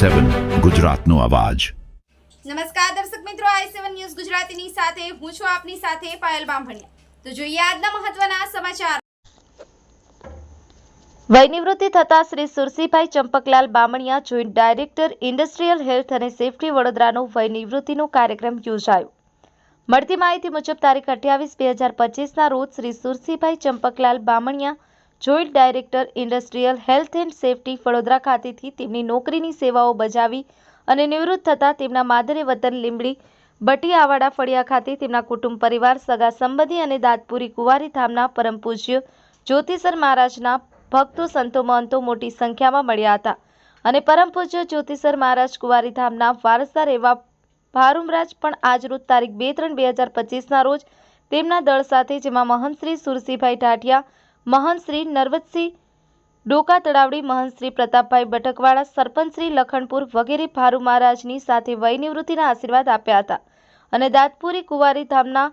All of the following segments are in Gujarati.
સેવન ગુજરાતનો અવાજ. નમસ્કાર દર્શક મિત્રો આઈ સેવન ન્યૂઝ ગુજરાતીની સાથે હું છું આપની સાથે પાયલ બામભણિયા. તો જોઈએ આજના મહત્વના સમાચાર. વયનિવૃત્તિ થતા Shri Surasibhai Champaklal Bamaniya joint director industrial health અને સેફટી વડોદરાનો વયનિવૃત્તિનો કાર્યક્રમ યોજાયો. મળતી માહિતી મુજબ તારીખ અઠ્યાવીસ બે હજાર પચીસના રોજ Shri Surasibhai Champaklal Bamaniya joint director industrial health and safety Vadodara ખાતેથી તેમની નોકરીની સેવાઓ બજાવી અને નિવૃત્ત થતાં તેમના માદરે વતન લીંબડી બટિયાવાડા ફળિયા ખાતે તેમના કુટુંબ પરિવાર, સગા સંબંધી અને દાંતપુરી કુંવારી ધામના પરમ પૂજ્ય જ્યોતિસર મહારાજના ભક્તો, સંતો, મહંતો મોટી સંખ્યામાં મળ્યા હતા. અને પરમ પૂજ્ય જ્યોતિસર મહારાજ કુંવારી ધામના વારસદાર એવા ભારુમરાજ પણ આજરોજ તારીખ બે ત્રણ બે હજાર પચીસના રોજ તેમના દળ સાથે, જેમાં મહંત શ્રી સુરસીભાઈ ટાટિયા મહંત શ્રી નરવતસિંહ, ડોકા તળાવડી મહંત પ્રતાપભાઈ બટકવાળા સરપંચ શ્રી લખણપુર વગેરે ભારુ મહારાજની સાથે વયનિવૃત્તિના આશીર્વાદ આપ્યા હતા અને દાતપુરી કુંવારી ધામના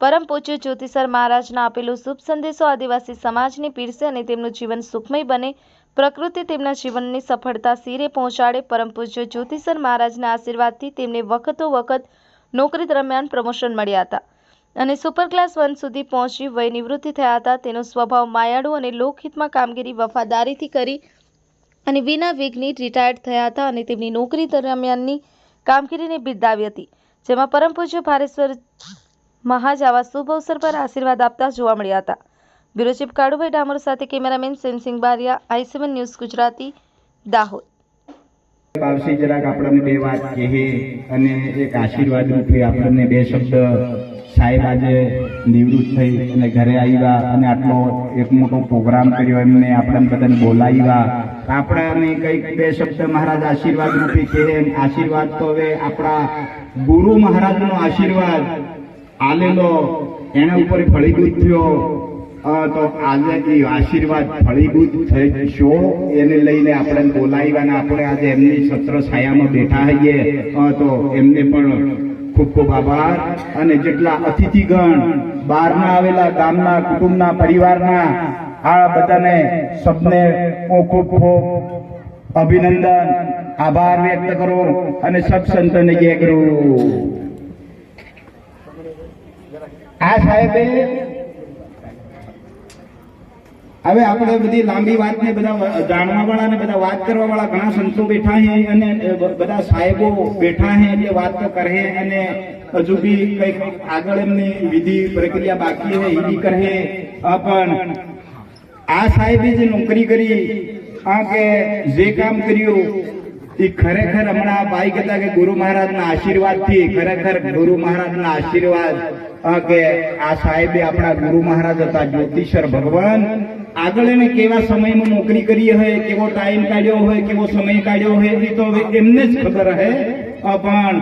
પરમ પૂજ્ય જ્યોતિસર મહારાજના આપેલો શુભ સંદેશો આદિવાસી સમાજને પીરસે અને તેમનું જીવન સુખમય બને, પ્રકૃતિ તેમના જીવનની સફળતા શિરે પહોંચાડે, પરમ પૂજ્ય જ્યોતિસર મહારાજના આશીર્વાદથી તેમને વખતો વખત નોકરી દરમિયાન પ્રમોશન મળ્યા હતા. અને સુપર ક્લાસ વન સુધી પહોંચી વય નિવૃત્તિ થયા હતા. તેનો સ્વભાવ માયાળુ અને લોકહિતમાં કામગીરી વફાદારીથી કરી અને વિના વિઘ્નિ રિટાયર્ડ થયા હતા અને તેમની નોકરી દરમિયાનની કામગીરીને બિરદાવી હતી. જેમાં પરમ પૂજ્ય ભારેશ્વર મહાજ આવા શુભ અવસર પર આશીર્વાદ આપતા જોવા મળ્યા હતા. બ્યુરો કાળુભાઈ ડામોર સાથે cameraman Samsingh Bariya, I seven news Gujarati, Dahod. બાવસી જરાક આપણને બે વાત કહે અને એક આશીર્વાદ રૂપે આપણને બે શબ્દ સાહેબ આજે નિવૃત્ત થઈ અને ઘરે આવ્યા અને આટલો એક મોટો પ્રોગ્રામ કર્યો એમને આપણે બધાને બોલાવ્યા. આપણાને કંઈક બે શબ્દ મહારાજ આશીર્વાદ રૂપે કહે આશીર્વાદ તો હવે આપણા ગુરુ મહારાજનો આશીર્વાદ. આલેલો એના ઉપર ફળીભૂત થયો. તો આજે એ આશીર્વાદ ફળીભૂત થશો એને લઈને આપણે બોલાવ્યા આપણે આજે એમની સત્ર છાયામાં બેઠા હઈએ. તો એમને પણ ખૂબ ખૂબ આભાર. અને જેટલા અતિથિગણ બહારના આવેલા ગામના, કુટુંબના, પરિવારના આ બધાને સપને હું ખૂબ ખૂબ અભિનંદન, આભાર વ્યક્ત કરું અને સબ સંતોને જય કરું આ સાહેબે હવે આપણે બધી લાંબી વાત ને બધા જાણવા વાળા ને બધા વાત કરવા વાળા ઘણા સંતો બેઠા છે અને બધા સાહેબો બેઠા છે એટલે વાત તો કરે અને હજુ બી કંઈક આગળ એમની વિધિ પ્રક્રિયા બાકી છે એ કરે. પણ આ સાહેબે જે નોકરી કરી, આ કે જે કામ કર્યું એ ખરેખર હમણાં ભાઈ કહેતા કે ગુરુ મહારાજના આશીર્વાદથી, ખરેખર ગુરુ મહારાજના આશીર્વાદ. કે આ સાહેબે આપણા ગુરુ મહારાજ હતા જ્યોતિષર ભગવાન આગળ એને કેવા સમયમાં નોકરી કરી હોય કેવો ટાઈમ કાઢ્યો હોય, કેવો સમય કાઢ્યો હોય, એ તો હવે એમને જ ખબર હે. પણ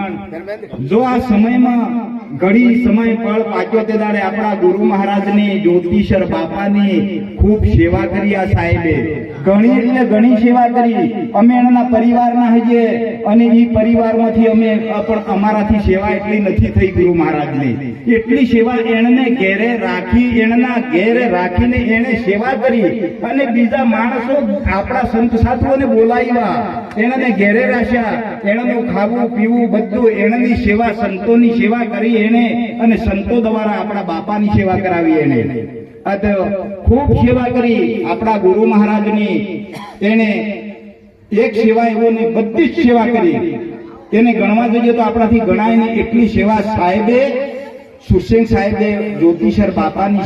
જો આ સમયમાં ઘડી સમય પળ પાક્યો તે દાડે આપણા ગુરુ મહારાજની જ્યોતિષર બાપાની ખૂબ સેવા કરી આ સાહેબે. ઘણી એટલે ઘણી સેવા કરી. અમે એના પરિવારના હજીએ અને એ પરિવારમાંથી અમે પણ અમારાથી સેવા એટલી નથી થઈ ગુરુ મહારાજની. એટલી સેવા એણે ઘેરે રાખી એના ઘેરે રાખીને એણે સેવા કરી. અને બીજા માણસો આપણા સંત સાધુઓને બોલાવ્યા. એણે ઘેરે રાખ્યા. એણનું ખાવું, પીવું બધું એણની સેવા, સંતોની સેવા કરી. એને અને સંતો દ્વારા આપણા બાપાની સેવા કરાવી એને. ખૂબ સેવા કરી આપણા ગુરુ મહારાજની. એને એક સેવા એવોને બધી જ સેવા કરી. એને ગણવા જઈએ તો આપણાથી ગણાય ને એટલી સેવા સાહેબે સુશેન સાહેબે જ્યોતિષર બાપાની